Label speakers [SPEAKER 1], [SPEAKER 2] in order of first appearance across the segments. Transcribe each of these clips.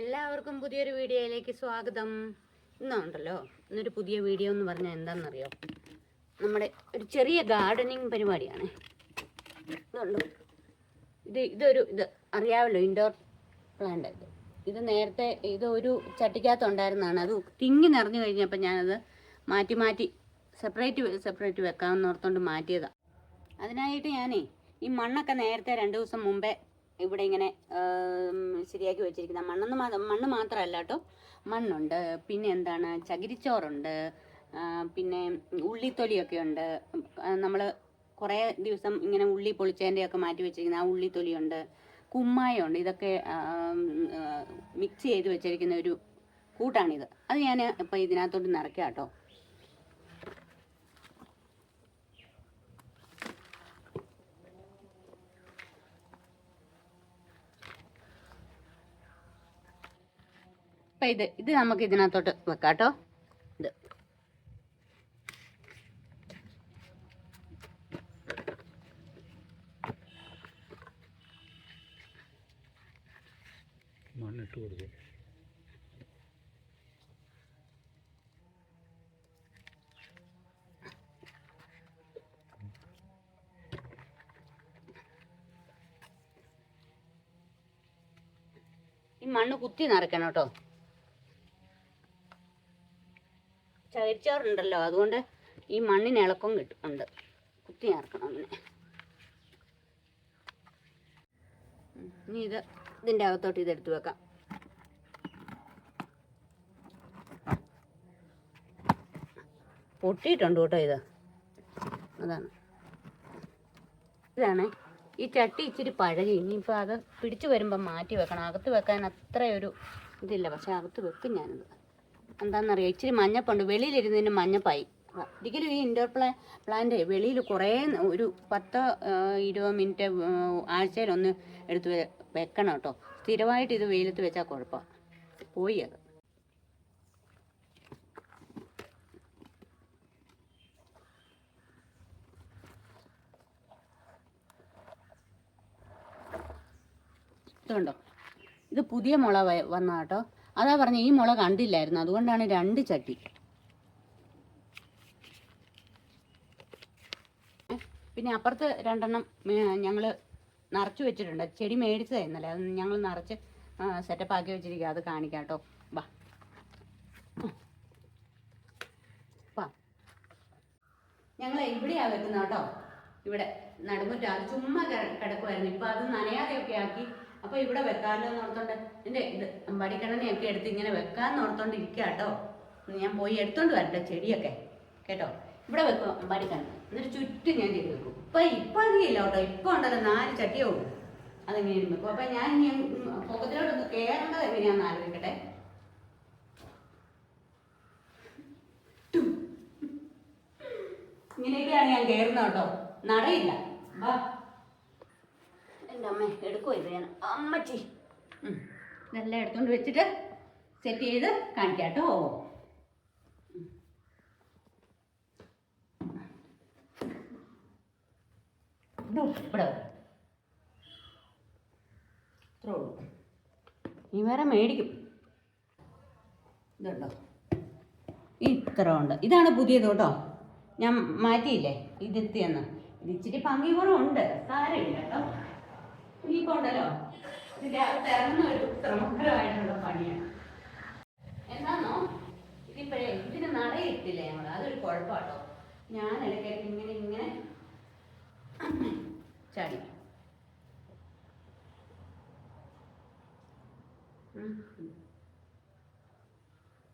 [SPEAKER 1] എല്ലാവർക്കും പുതിയൊരു വീഡിയോയിലേക്ക് സ്വാഗതം. ഇന്നുണ്ടല്ലോ ഇന്നൊരു പുതിയ വീഡിയോ എന്ന് പറഞ്ഞാൽ എന്താണെന്നറിയോ? നമ്മുടെ ഒരു ചെറിയ ഗാർഡനിങ് പരിപാടിയാണ്. ഇതുണ്ടോ? ഇത് ഇതൊരു ഇത് അറിയാമല്ലോ ഇൻഡോർ പ്ലാന്റ് ഇത്. ഇത് നേരത്തെ ഇത് ഒരു ചട്ടിക്കകത്തുണ്ടായിരുന്നതാണ് അത് തിങ്ങി നിറഞ്ഞു കഴിഞ്ഞപ്പോൾ ഞാനത് മാറ്റി മാറ്റി സെപ്പറേറ്റ് സെപ്പറേറ്റ് വെക്കാമെന്ന് ഓർത്തുകൊണ്ട് മാറ്റിയതാണ് അതിനായിട്ട് ഞാനേ ഈ മണ്ണൊക്കെ നേരത്തെ രണ്ട് ദിവസം മുമ്പേ ഇവിടെ ഇങ്ങനെ ശരിയാക്കി വെച്ചിരിക്കുന്ന മണ്ണെന്ന് മണ്ണ് മാത്രമല്ല കേട്ടോ. മണ്ണുണ്ട് പിന്നെ എന്താണ് ചകിരിച്ചോറുണ്ട് പിന്നെ ഉള്ളിത്തൊലിയൊക്കെ ഉണ്ട്. നമ്മൾ കുറേ ദിവസം ഇങ്ങനെ ഉള്ളി പൊളിച്ചതിന്റെയൊക്കെ മാറ്റി വെച്ചിരിക്കുന്ന ആ ഉള്ളിത്തൊലിയുണ്ട്. കുമ്മായമുണ്ട് ഇതൊക്കെ മിക്സ് ചെയ്ത് വെച്ചിരിക്കുന്ന ഒരു കൂട്ടാണിത്. അത് ഞാൻ ഇപ്പോൾ ഇതിനകത്തോട്ട് നിറയ്ക്കാം കേട്ടോ. അപ്പം ഇത് ഇത് നമുക്ക് ഇതിനകത്തോട്ട് വെക്കാം കേട്ടോ. ഇത്.
[SPEAKER 2] മണ്ണിട്ട് കൊടുക്കും.
[SPEAKER 1] ഈ മണ്ണ് കുത്തി നിറക്കണം കേട്ടോ. ചകിരിച്ചോറുണ്ടല്ലോ. അതുകൊണ്ട് ഈ മണ്ണിന് ഇളക്കം കിട്ടുന്നുണ്ട് കുത്തി നിറക്കണം അങ്ങനെ ഇനി ഇത് ഇതിന്റെ അകത്തോട്ട് ഇതെടുത്ത് വെക്കാം. പൊട്ടിയിട്ടുണ്ട് കേട്ടോ ഇത്. അതാണ്. ഇതാണ്. ഈ ചട്ടി ഇച്ചിരി പഴകി. ഇനിയിപ്പോൾ അത് പിടിച്ചു വരുമ്പോൾ മാറ്റി വെക്കണം. അകത്ത് വെക്കാൻ അത്രയൊരു ഇതില്ല. പക്ഷെ അകത്ത് വെക്കും ഞാനത്. എന്താണെന്നറിയോ? ഇച്ചിരി മഞ്ഞപ്പുണ്ട്. വെളിയിലിരുന്നതിന് മഞ്ഞപ്പായി. ഒരിക്കലും ഈ ഇൻഡോർ പ്ലാ പ്ലാന്റ് വെളിയിൽ കുറേ ഒരു പത്തോ ഇരുപത് മിനിറ്റ് ആഴ്ചയിലൊന്ന് എടുത്ത് വെക്കണം കേട്ടോ. സ്ഥിരമായിട്ട് ഇത് വെയിലത്ത് വെച്ചാൽ കുഴപ്പമാണ് പോയി അത്. ഇതുണ്ടോ? ഇത് പുതിയ മുള വന്ന കേട്ടോ. അതാ പറഞ്ഞ ഈ മുള കണ്ടില്ലായിരുന്നു. അതുകൊണ്ടാണ് രണ്ട് ചട്ടി. പിന്നെ അപ്പുറത്ത് രണ്ടെണ്ണം ഞങ്ങൾ നിറച്ച് വെച്ചിട്ടുണ്ട്. ചെടി മേടിച്ചതായിരുന്നല്ലേ അത് ഞങ്ങൾ നിറച്ച് സെറ്റപ്പ് ആക്കി വെച്ചിരിക്കുക അത് കാണിക്കാം കേട്ടോ. വാ. ഞങ്ങൾ ഇവിടെയാ വെക്കുന്നത് കേട്ടോ. ഇവിടെ നടുമുറ്റ. ചുമ്മാ കിട- കിടക്കുമായിരുന്നു ഇപ്പൊ അത് നനയാതെയൊക്കെ ആക്കി അപ്പൊ ഇവിടെ വെക്കാമല്ലോ എന്ന് ഓർത്തോണ്ട് ഇത് വടിക്കണനെയൊക്കെ എടുത്ത് ഇങ്ങനെ വെക്കാന്ന് ഓർത്തോണ്ട് ഇരിക്കുക കേട്ടോ. ഞാൻ പോയി എടുത്തോണ്ട് വരട്ടെ ചെടിയൊക്കെ. കേട്ടോ? ഇവിടെ വെക്കും വടിക്കണ എന്നിട്ട് ചുറ്റും ഞാൻ ചെയ്ത് വെക്കും. ഇപ്പൊ ഇപ്പൊ അധികമില്ല കേട്ടോ. ഇപ്പൊ ഉണ്ടല്ലോ നാല് ചട്ടിയേ ഉള്ളൂ. അതെങ്ങനെ വെക്കും. അപ്പൊ ഞാൻ പൊക്കത്തിലോട്ടൊന്ന് കയറേണ്ടത് എങ്ങനെയാന്ന് ആലോചിക്കട്ടെ. ഇങ്ങനെയൊക്കെയാണ് ഞാൻ കയറുന്നത് കേട്ടോ. നടയില്ല. വാ. എന്റെ അമ്മ എടുക്കുമോ ഇത് ഞാൻ? അമ്മച്ചി. നല്ല ഇതെല്ലാം എടുത്തോണ്ട് വെച്ചിട്ട് സെറ്റ് ചെയ്ത് കാണിക്കാം കേട്ടോ. ഇതോ, ഇവിടെ വരെ. ഇത്രേ ഉള്ളൂ. നീ വേറെ മേടിക്കും. ഇതുണ്ടോ? ഇത്ര ഉണ്ട്. ഇതാണ് പുതിയത് കേട്ടോ. ഞാൻ മാറ്റിയില്ലേ? ഇതെത്തിയെന്ന്. ഇത് ഇച്ചിരി പങ്കി കുറവുണ്ട് സാരമില്ല കേട്ടോ. ഇനിയിപ്പോ ഉണ്ടല്ലോ ഇതിന്റെ അകത്ത് ഇറങ്ങുന്ന ഒരു ശ്രമകരമായിട്ടുള്ള പണിയാണ്. എന്താണോ ഇതിപ്പോഴേ ഇതിന് നടയിട്ടില്ലേ നമ്മൾ അതൊരു കുഴപ്പമാട്ടോ. ഞാൻ ഇടയ്ക്കിടയ്ക്ക് ഇങ്ങനെ ഇങ്ങനെ ചാടി.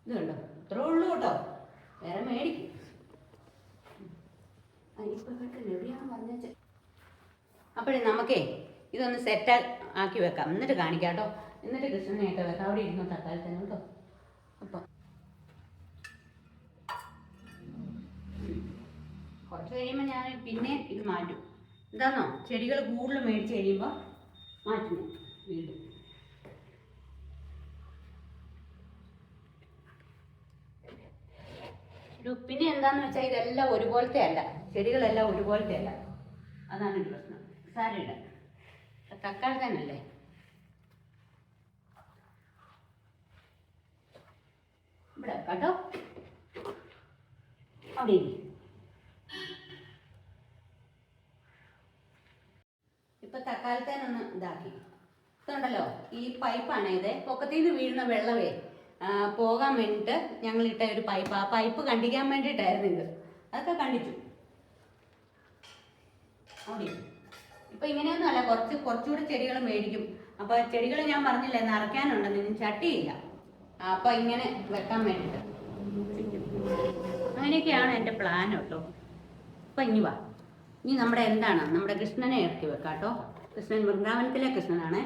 [SPEAKER 1] ഇത് കണ്ടോ? ഇത്രേ ഉള്ളൂ കേട്ടോ. വേറെ മേടിക്കും. അപ്പോഴേ നമുക്കേ ഇതൊന്ന് സെറ്റ് ആക്കി വെക്കാം. എന്നിട്ട് കാണിക്കാം കേട്ടോ എന്നിട്ട് കൃഷ്ണനെയൊക്കെ വെക്കാം. അവിടെ ഇരുന്നു തക്കാളി തന്നെ കേട്ടോ. അപ്പം കുറച്ച് കഴിയുമ്പോൾ ഞാൻ പിന്നെ ഇത് മാറ്റും. എന്താണോ ചെടികൾ കൂടുതൽ മേടിച്ച് കഴിയുമ്പോൾ മാറ്റും വീണ്ടും. പിന്നെ എന്താന്ന് വെച്ചാൽ ഇതെല്ലാം ഒരുപോലത്തെ അല്ല. ചെടികളെല്ലാം ഒരുപോലത്തെ അല്ല. അതാണ് പ്രശ്നം. സാരമില്ല. തക്കാളി തന്നെയല്ലേ വെക്കാം കേട്ടോ. അവിടെ. ഇപ്പൊ തക്കാലത്തേനൊന്ന് ഇതാക്കി. ഇതുണ്ടല്ലോ ഈ പൈപ്പാണ് ഇത്. പൊക്കത്തിൽ നിന്ന് വീഴുന്ന വെള്ളമേ പോകാൻ വേണ്ടിയിട്ട് ഞങ്ങൾ ഇട്ട ഒരു പൈപ്പ്. ആ പൈപ്പ് കണ്ടിക്കാൻ വേണ്ടിയിട്ടായിരുന്നു ഇത്. അതൊക്കെ കണ്ടിച്ചു. അവിടെ. ഇപ്പൊ ഇങ്ങനെയൊന്നും അല്ല കുറച്ച് കുറച്ചുകൂടെ ചെടികൾ മേടിക്കും. അപ്പൊ ചെടികൾ ഞാൻ പറഞ്ഞില്ലേ നിറയ്ക്കാനുണ്ടെന്ന് ചട്ടിയില്ല. അപ്പൊ ഇങ്ങനെ വെക്കാൻ വേണ്ടിട്ട്. അങ്ങനെയൊക്കെയാണ് എന്റെ പ്ലാൻ കേട്ടോ. അപ്പൊ ഇനി വാ. ഇനി നമ്മുടെ എന്താണ് നമ്മുടെ കൃഷ്ണനെ ഇറക്കി വെക്കാം കേട്ടോ. കൃഷ്ണൻ വൃന്ദാവനത്തിലെ കൃഷ്ണനാണ്.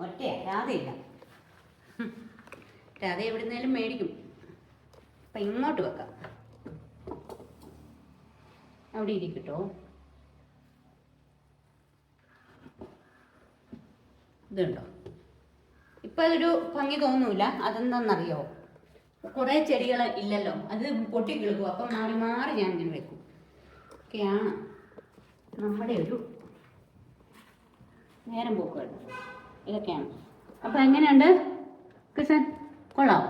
[SPEAKER 1] ഒറ്റയാ രാധയില്ല. രാധ എവിടുന്നേലും മേടിക്കും. അപ്പൊ ഇങ്ങോട്ട് വെക്കാം. അവിടെ ഇരിക്കട്ടോ ഇതുണ്ടോ? ഇപ്പൊ അതൊരു ഭംഗി തോന്നൂല. അതെന്താണെന്നറിയോ കുറേ ചെടികൾ ഇല്ലല്ലോ. അത് പൊട്ടി കിളുക്കും അപ്പം മാറി മാറി ഞാൻ ഇങ്ങനെ വെക്കും. ഒക്കെയാണ് നമ്മുടെ ഒരു നേരം പോക്കുകൾ ഇതൊക്കെയാണ്. അപ്പം എങ്ങനെയുണ്ട്? കൃഷ്ണൻ കൊള്ളാം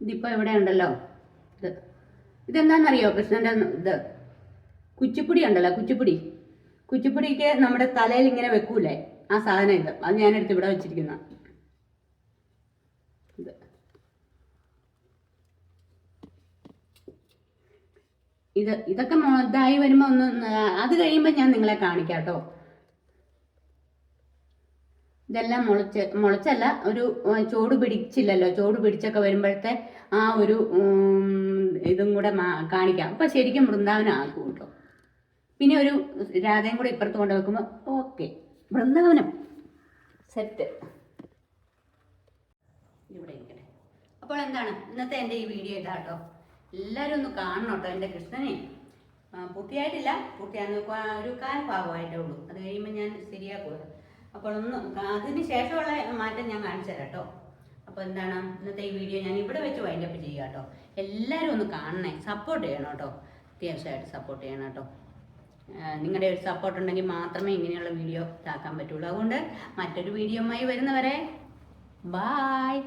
[SPEAKER 1] ഇതിപ്പോൾ ഇവിടെ ഉണ്ടല്ലോ ഇത്. ഇതെന്താണെന്നറിയോ കൃഷ്ണന്റെ ഇത്? കുച്ചിപ്പുടി ഉണ്ടല്ലോ കുച്ചിപ്പുടി. കുച്ചിപ്പുടിക്ക് നമ്മുടെ തലയിൽ ഇങ്ങനെ വെക്കൂലേ? ആ സാധനം ഇത്. അത് ഞാനെടുത്ത് ഇവിടെ വെച്ചിരിക്കുന്ന. ഇത്. ഇത് ഇതൊക്കെ ഇതായി വരുമ്പോൾ ഒന്ന് അത് കഴിയുമ്പോൾ ഞാൻ നിങ്ങളെ കാണിക്കാം ഇതെല്ലാം മുളച്ച് മുളച്ചല്ല ഒരു ചോട് പിടിച്ചില്ലല്ലോ. ചോട് പിടിച്ചൊക്കെ വരുമ്പോഴത്തെ ആ ഒരു ഇതും കൂടെ കാണിക്കാം. അപ്പം ശരിക്കും വൃന്ദാവനം ആക്കും കേട്ടോ. പിന്നെ ഒരു രാധയും കൂടെ ഇപ്പുറത്ത് കൊണ്ട് വെക്കുമ്പോൾ ഓക്കെ വൃന്ദാവനം. സെറ്റ്. ഇവിടെ ഇരിക്കട്ടെ അപ്പോൾ എന്താണ്? ഇന്നത്തെ എന്റെ ഈ വീഡിയോ ഇതാ കേട്ടോ. എല്ലാവരും ഒന്ന് കാണണം കേട്ടോ എന്റെ കൃഷ്ണനെ. പൂർത്തിയായിട്ടില്ല. പൂർത്തിയാകുന്ന ഒരു കാൽ ഭാഗമായിട്ടേ ഉള്ളൂ. അത് കഴിയുമ്പോൾ ഞാൻ ശരിയാക്കുക അപ്പോൾ ഒന്ന് അതിന് ശേഷമുള്ള മാറ്റം ഞാൻ കാണിച്ചു തരാം കേട്ടോ. അപ്പോൾ എന്താണ്? ഇന്നത്തെ ഈ വീഡിയോ ഞാൻ ഇവിടെ വെച്ച് വൈൻഡപ്പ് ചെയ്യുക കേട്ടോ. എല്ലാവരും ഒന്ന് കാണണേ. സപ്പോർട്ട് ചെയ്യണം കേട്ടോ. അത്യാവശ്യമായിട്ട് സപ്പോർട്ട് ചെയ്യണം കേട്ടോ. നിങ്ങളുടെ ഒരു സപ്പോർട്ട് ഉണ്ടെങ്കിൽ മാത്രമേ ഇങ്ങനെയുള്ള വീഡിയോ ഇതാക്കാൻ പറ്റുള്ളൂ. അതുകൊണ്ട് മറ്റൊരു വീഡിയോയുമായി വരുന്നവരെ ബായ്